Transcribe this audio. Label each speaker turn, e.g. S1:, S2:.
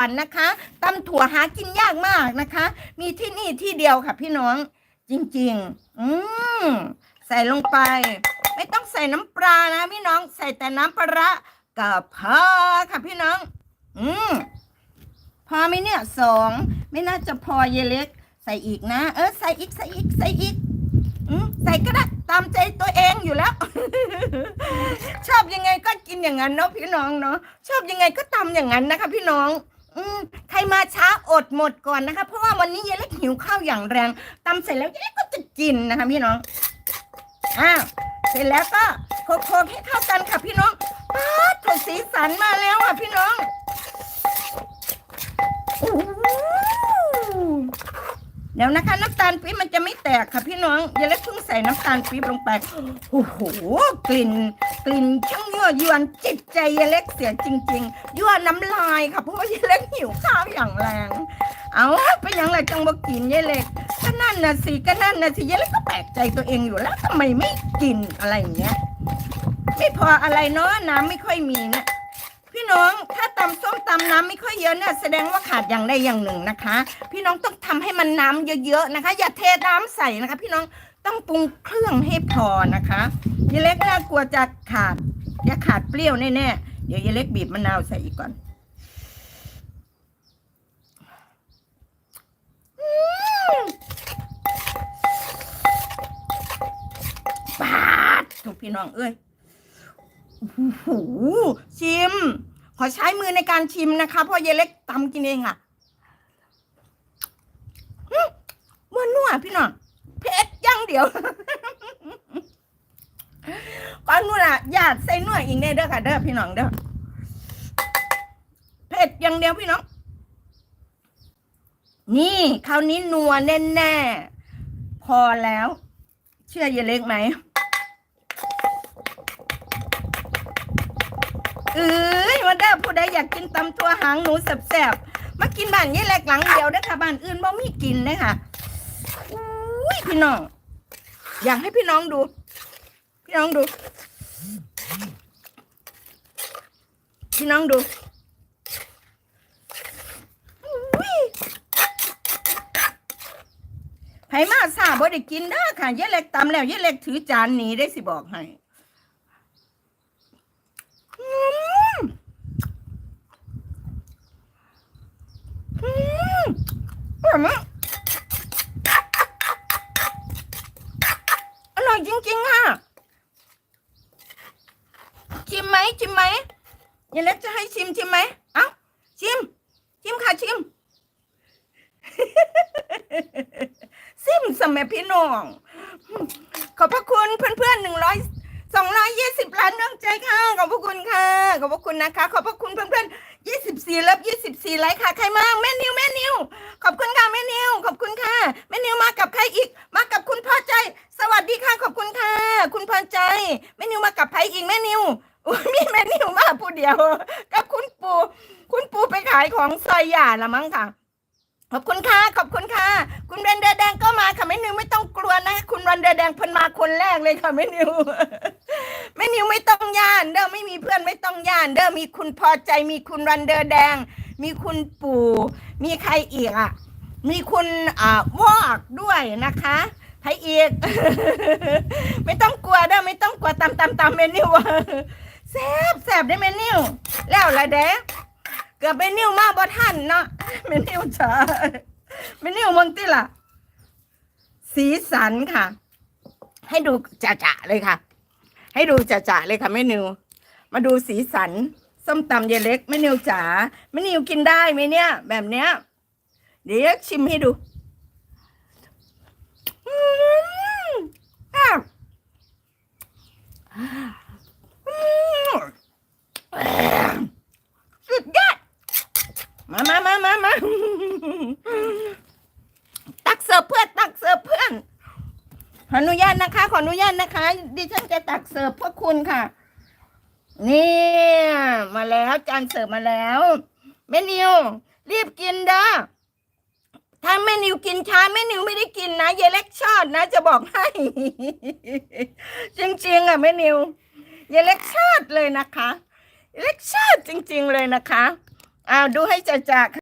S1: อันนะคะตำถั่วหากินยากมากนะคะ มีที่นี่ที่เดียวค่ะพี่น้องจริงๆ อืมใส่ลงไป ไม่ต้องใส่น้ำปลานะพี่น้องใส่แต่น้ำปลาร้ากับพอค่ะพี่น้อง อืมพอไหมเนี่ยสองไม่น่าจะพอเยเล็ก ใส่อีกนะ เออใส่อีกใส่อีกใส่อีกอืมใส่ก็ได้ตามใจตัวเองอยู่แล้ว ชอบยังไงก็กินอย่างนั้นเนาะพี่น้องเนาะชอบยังไงก็ทำอย่างนั้นนะคะ พี่น้อง อืมใครมาช้าอดหมดก่อนนะคะ เพราะว่าวันนี้เยเล็กหิวข้าวอย่างแรงตำเสร็จแล้วเยเล็กก็จะกินนะคะพี่น้องอ้าวเสร็จแล้วก็โคกให้เข้ากันค่ะพี่น้องป๊าถูกสีสันมาแล้วอะพี่น้องโอ้โหเดี๋ยวนะคะน้ำตาลปี๊บมันจะไม่แตกค่ะพี่น้องย่าเล็กเพิ่งใส่น้ำตาลปี๊บลงไปโอ้โหกลิ่น กลิ่นช่างยั่วยวนจิต ใจยายเล็กเสียจริง ๆ ยั่วน้ำลายค่ะเพราะว่ายายเล็กหิวข้าวอย่างแรง เอาไปยังไรจังบอกกินยายเล็กก็นั่นนะสิก็นั่นนะสิยายเล็กก็แปลกใจตัวเองอยู่แล้วทำไมไม่กินอะไรอย่างเงี้ย ไม่พออะไรเนาะน้ำไม่ค่อยมีเนี่ยพี่น้องถ้าตำส้มตำน้ำไม่ค่อยเยอะเนี่ยแสดงว่าขาดอย่างใดอย่างหนึ่งนะคะ พี่น้องต้องทำให้มันน้ำเยอะๆนะคะ อย่าเทน้ำใส่นะคะ พี่น้องต้องปรุงเครื่องให้พอนะคะยายเล็กน่ากลัวจะขาด จะขาดเปรี้ยวแน่ๆ เดี๋ยวยายเล็กบีบมะนาวใส่อีกก่อนอืมปาดทุกพี่น้องเอ้ยโอ้โหชิม ขอใช้มือในการชิมนะคะ เพราะเยเล็กตำกินเองอะ่ะอื้อมันนัวพี่น้องเผ็ดยังเดียว ก่อนนู่นอะหยาดใส่นัวอีกแน่เด้อค่ะเด้อพี่น้องเด้อเผ็ดอย่างเดียวพี่น้องนี่คราวนี้นัวแน่ๆพอแล้ว เชื่อเยเล็กไหมเอ้ยมาเด้อผู้ใดอยากกินตำตัวหางหนูแสบๆมากินบ้านยี่แหลกหลังเดียวเด้อค่ะบ้านอื่นบ่มีกินเลยค่ะอุ้ยพี่น้อง อยากให้พี่น้องดู พี่น้องดู พี่น้องดูอุ้ยไผมาซาบ่ได้กินเด้ค่ะเยี่แหลกตำแล้วเยี่แหลกถือจานหนีได้สิบอกให้อืมอืมอร่อยจริงๆค่ะ ชิมไหมชิมไหมยายเล็กจะให้ชิมชิมไหมเอ้าชิม ชิมค่ะชิม ซิมสมัยพี่น้อง ขอบพระคุณเพื่อนๆหนึ่งร้อยสองร้อยยี่สิบล้านดวงใจค่ะ ขอบพระคุณค่ะ ขอบพระคุณนะคะ ขอบพระคุณเพื่อนๆยี่สิบสี่ลิฟยี่สิบสี่ไลค์ค่ะ ใครมาแม่นิวแม่นิว ขอบคุณค่ะแม่นิว ขอบคุณค่ะแม่นิวมากับใครอีก มากับคุณพ่อใจ สวัสดีค่ะ ขอบคุณค่ะ คุณพ่อใจแม่นิวมากับใครอีกแม่นิว อุ๊ยมีแม่นิวมาผู้เดียว กับคุณปูคุณปูไปขายของซอยหย่าละมั้งค่ะ ขอบคุณค่ะ ขอบคุณค่ะ คุณเรนเดอร์แดงก็มาค่ะแม่นิวไม่ต้องกลัวนะ คุณเรนเดอร์แดงเพิ่นมาคนแรกเลยค่ะแม่นิวแม่นิวไม่ต้องย่าน เด้อไม่มีเพื่อนไม่ต้องย่าน เด้อมีคุณพอใจมีคุณรันเดอร์แดง มีคุณปู่ มีใครอีกอะ มีคุณอ่าวอกด้วยนะคะใครอีก ไม่ต้องกลัวเด้อไม่ต้องกลัวตามตามตามเมนิว แซบแซบได้เมนิวแล้วละเด้เกือบเมนิวมากบ่ทันเนาะเมนิวจ้าเมนิวมึงติล่ะ สีสันค่ะ ให้ดูจ่าๆเลยค่ะ ให้ดูจ่าๆเลยค่ะแม่นิว มาดูสีสันส้มตำเยเล็กแม่นิวจ๋าแม่นิวกินได้ไหมเนี่ย แบบเนี้ย เดี๋ยวชิมให้ดูอืมอะอืมสุดยอดมามามามามาตักเสิร์ฟเพื่อนตักเสิร์ฟเพื่อนขออนุญาตนะคะ ขออนุญาตนะคะ ดิฉันจะตักเสิร์ฟพวกคุณค่ะ นี่มาแล้วจานเสิร์ฟมาแล้วแม่นิว รีบกินเด้อถ้าแม่นิวกินช้าแม่นิวไม่ได้กินนะเยเล็กชอบนะ จะบอกให้ จริงๆอะแม่นิวเยเล็กชอบเลยนะคะ เล็กชอบจริง ๆเลยนะคะอ้าวดูให้จ่าๆ